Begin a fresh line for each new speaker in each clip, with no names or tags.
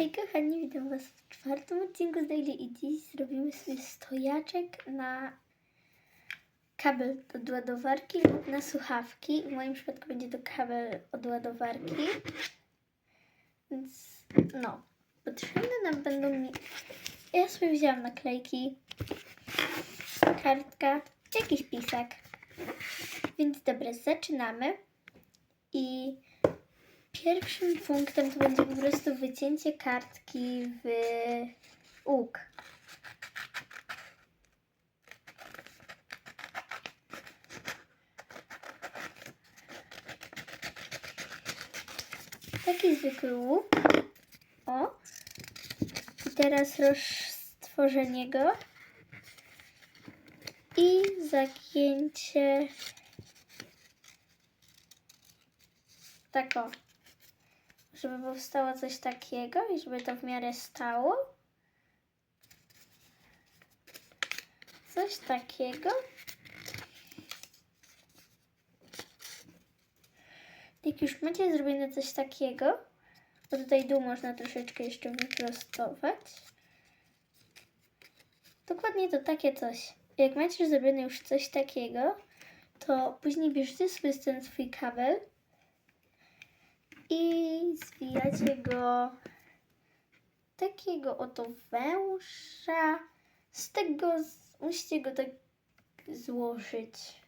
Hej kochani, witam was w czwartym odcinku z Daily i dziś zrobimy sobie stojaczek na kabel od ładowarki lub na słuchawki. W moim przypadku będzie to kabel od ładowarki. Więc no, potrzebne nam będą mi... Ja sobie wzięłam naklejki, kartka, jakiś pisak. Więc dobra, zaczynamy. I Pierwszym punktem to będzie po prostu wycięcie kartki w łuk. Taki zwykły łuk. O. I teraz roztworzenie go. I zagięcie tak o żeby powstało coś takiego i żeby to w miarę stało. Coś takiego. Jak już macie zrobione coś takiego, bo tutaj dół można troszeczkę jeszcze wyprostować. Dokładnie to takie coś. Jak macie zrobione już coś takiego, to później bierzcie sobie ten swój kabel i zwijacie go takiego oto węża. Z tego musicie go tak złożyć.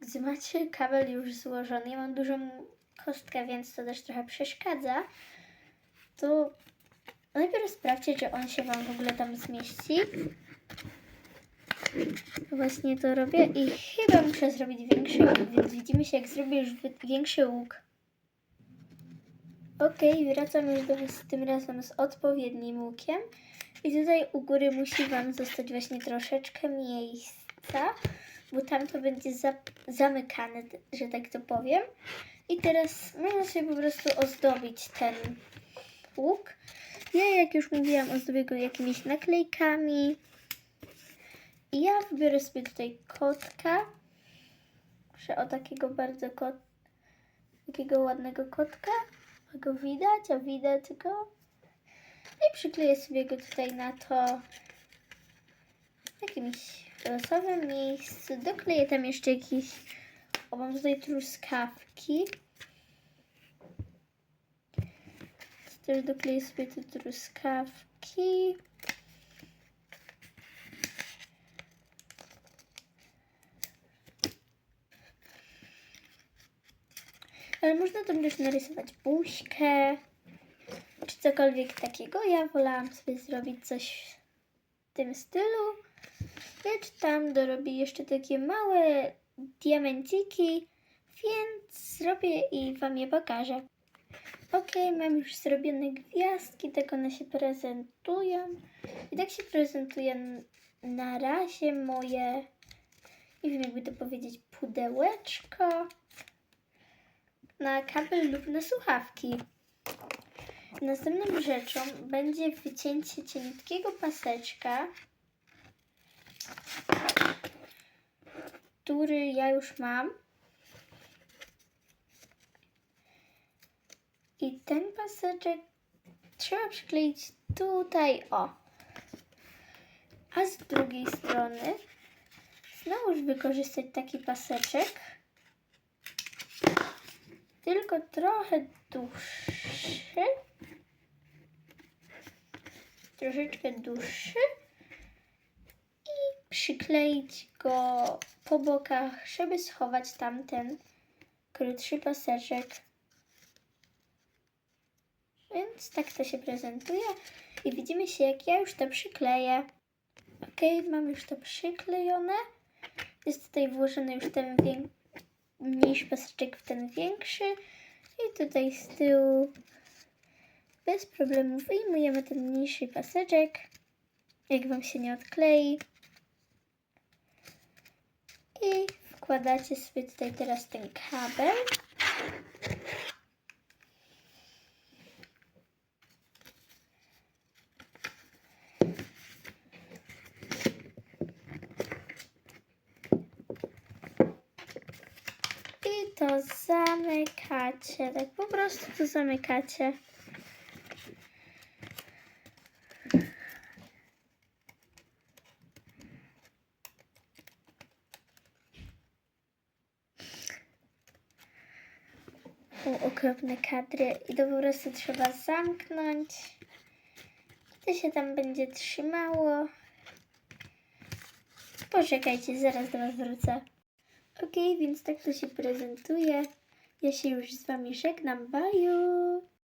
Gdy macie kabel już złożony, ja mam dużą kostkę, więc to też trochę przeszkadza, to najpierw sprawdźcie, czy on się Wam w ogóle tam zmieści. Właśnie to robię i chyba muszę zrobić większy łuk, więc widzimy się jak zrobię już większy łuk. Ok, wracam już do Was tym razem z odpowiednim łukiem. I tutaj u góry musi Wam zostać właśnie troszeczkę miejsca, bo tam to będzie za zamykane, że tak to powiem. I teraz można sobie po prostu ozdobić ten łuk. Ja, jak już mówiłam, ozdobię go jakimiś naklejkami. I ja wybiorę sobie tutaj kotka. Proszę o takiego bardzo kot, takiego ładnego kotka. Go widać, a widać go. No i przykleję sobie go tutaj na to w jakimś losowym miejscu. Dokleję tam jeszcze jakieś, o mam tutaj truskawki. Też dokleję sobie te truskawki. Ale można tam też narysować buźkę, czy cokolwiek takiego. Ja wolałam sobie zrobić coś w tym stylu. Lecz tam dorobię jeszcze takie małe diamenciki, więc zrobię i Wam je pokażę. Ok, mam już zrobione gwiazdki, tak one się prezentują. I tak się prezentuje na razie moje, nie wiem jakby to powiedzieć, pudełeczko na kabel lub na słuchawki. Następną rzeczą będzie wycięcie cieniutkiego paseczka, który ja już mam. I ten paseczek trzeba przykleić tutaj, o. A z drugiej strony znowuż wykorzystać taki paseczek tylko trochę dłuższy. Troszeczkę dłuższy. I przykleić go po bokach, żeby schować tamten krótszy paseczek. Więc tak to się prezentuje. I widzimy się, jak ja już to przykleję. Ok, mam już to przyklejone. Jest tutaj włożony już ten mniejszy paseczek w ten większy. I tutaj z tyłu bez problemu wyjmujemy ten mniejszy paseczek. Jak Wam się nie odklei. I wkładacie sobie tutaj teraz ten kabel. I to zamykacie. Tak po prostu to zamykacie. Są okropne kadry i to po prostu trzeba zamknąć. I to się tam będzie trzymało. Poczekajcie, zaraz do Was wrócę. Ok, więc tak to się prezentuje. Ja się już z Wami żegnam. Bye!